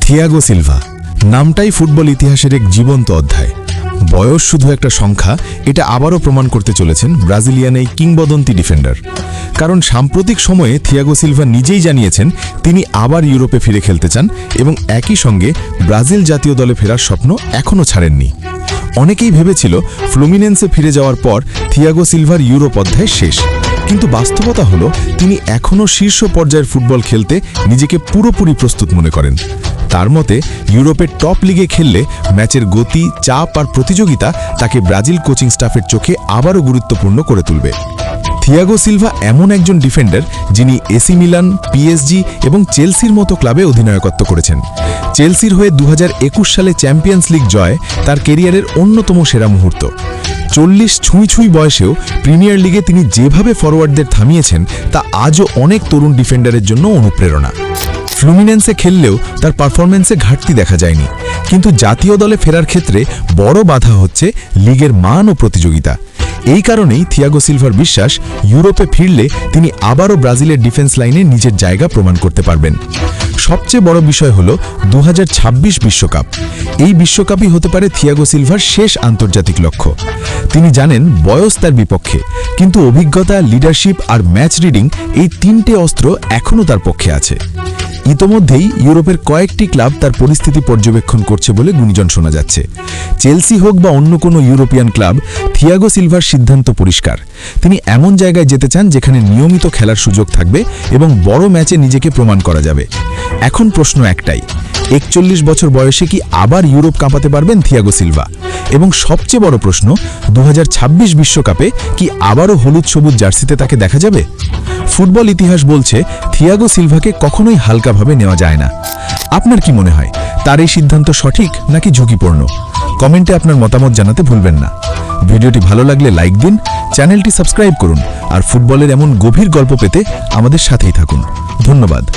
Thiago Silva নামটাই football ইতিহাসের এক জীবন্ত অধ্যায়। বয়স শুধু একটা সংখ্যা, এটা আবারও প্রমাণ করতে চলেছেন ব্রাজিলিয়ান এই কিংবদন্তি ডিফেন্ডার। কারণ সাম্প্রতিক সময়ে থিয়াগো সিলভা নিজেই জানিয়েছেন, তিনি আবার ইউরোপে ফিরে খেলতে চান এবং একই সঙ্গে ব্রাজিল জাতীয় দলে ফেরার স্বপ্ন এখনও ছাড়েননি। অনেকেই ভেবেছিল, ফ্লুমিনেন্সে ফিরে যাওয়ার পর থিয়াগো সিলভার ইউরোপ অধ্যায় শেষ। কিন্তু বাস্তবতা হলো, তিনি এখনও শীর্ষ পর্যায়ের ফুটবল খেলতে নিজেকে পুরোপুরি প্রস্তুত মনে করেন। তার মতে, ইউরোপের টপ লিগে খেললে ম্যাচের গতি, চাপ আর প্রতিযোগিতা তাকে ব্রাজিল কোচিং স্টাফের চোখে আবারও গুরুত্বপূর্ণ করে তুলবে। থিয়াগো সিলভা এমন একজন ডিফেন্ডার যিনি এসি মিলান পিএসজি এবং চেলসির মতো ক্লাবে অধিনায়কত্ব করেছেন। চেলসির হয়ে দু হাজার একুশ সালে চ্যাম্পিয়ন্স লিগ জয়, তার কেরিয়ারের অন্যতম সেরা মুহূর্ত। চল্লিশ ছুঁই ছুঁই বয়সেও প্রিমিয়ার লিগে তিনি যেভাবে ফরওয়ার্ডদের থামিয়েছেন, তা আজও অনেক তরুণ ডিফেন্ডারের জন্য অনুপ্রেরণা। ফ্লুমিনেন্সে খেললেও তার পারফরমেন্সে ঘাটতি দেখা যায়নি। কিন্তু জাতীয় দলে ফেরার ক্ষেত্রে বড় বাধা হচ্ছে লিগের মান ও প্রতিযোগিতা। এই কারণেই থিয়াগো সিলভার বিশ্বাস ইউরোপে ফিরলে তিনি আবারও ব্রাজিলের ডিফেন্স লাইনে নিজের জায়গা প্রমাণ করতে পারবেন। সবচেয়ে বড় বিষয় হল দু বিশ্বকাপ। এই বিশ্বকাপই হতে পারে থিয়াগো সিলভার শেষ আন্তর্জাতিক লক্ষ্য। তিনি জানেন বয়স তার বিপক্ষে, কিন্তু অভিজ্ঞতা, লিডারশিপ আর ম্যাচ রিডিং এই তিনটে অস্ত্র এখনও তার পক্ষে আছে। ইতোমধ্যেই ইউরোপের কয়েকটি ক্লাব তার পরিস্থিতি পর্যবেক্ষণ করছে বলে গুঞ্জন শোনা যাচ্ছে। চেলসি হোক বা অন্য কোনো ইউরোপিয়ান ক্লাব, থিয়াগো সিলভার সিদ্ধান্ত পরিষ্কার। তিনি এমন জায়গায় যেতে চান যেখানে নিয়মিত খেলার সুযোগ থাকবে এবং বড় ম্যাচে নিজেকে প্রমাণ করা যাবে। এখন প্রশ্ন একটাই একচল্লিশ বছর বয়সে কি আবার ইউরোপ কাঁপাতে পারবেন থিয়াগো সিলভা? এবং সবচেয়ে বড় প্রশ্ন দু বিশ্বকাপে কি আবারও হলুদ সবুজ জার্সিতে তাকে দেখা যাবে? ফুটবল ইতিহাস বলছে, থিয়াগো সিলভাকে কখনোই হালকাভাবে নেওয়া যায় না। আপনার কি মনে হয়, তার এই সিদ্ধান্ত সঠিক নাকি ঝুঁকিপূর্ণ? কমেন্টে আপনার মতামত জানাতে ভুলবেন না। ভিডিওটি ভালো লাগলে লাইক দিন, চ্যানেলটি সাবস্ক্রাইব করুন, আর ফুটবলের এমন গভীর গল্প পেতে আমাদের সাথেই থাকুন। ধন্যবাদ।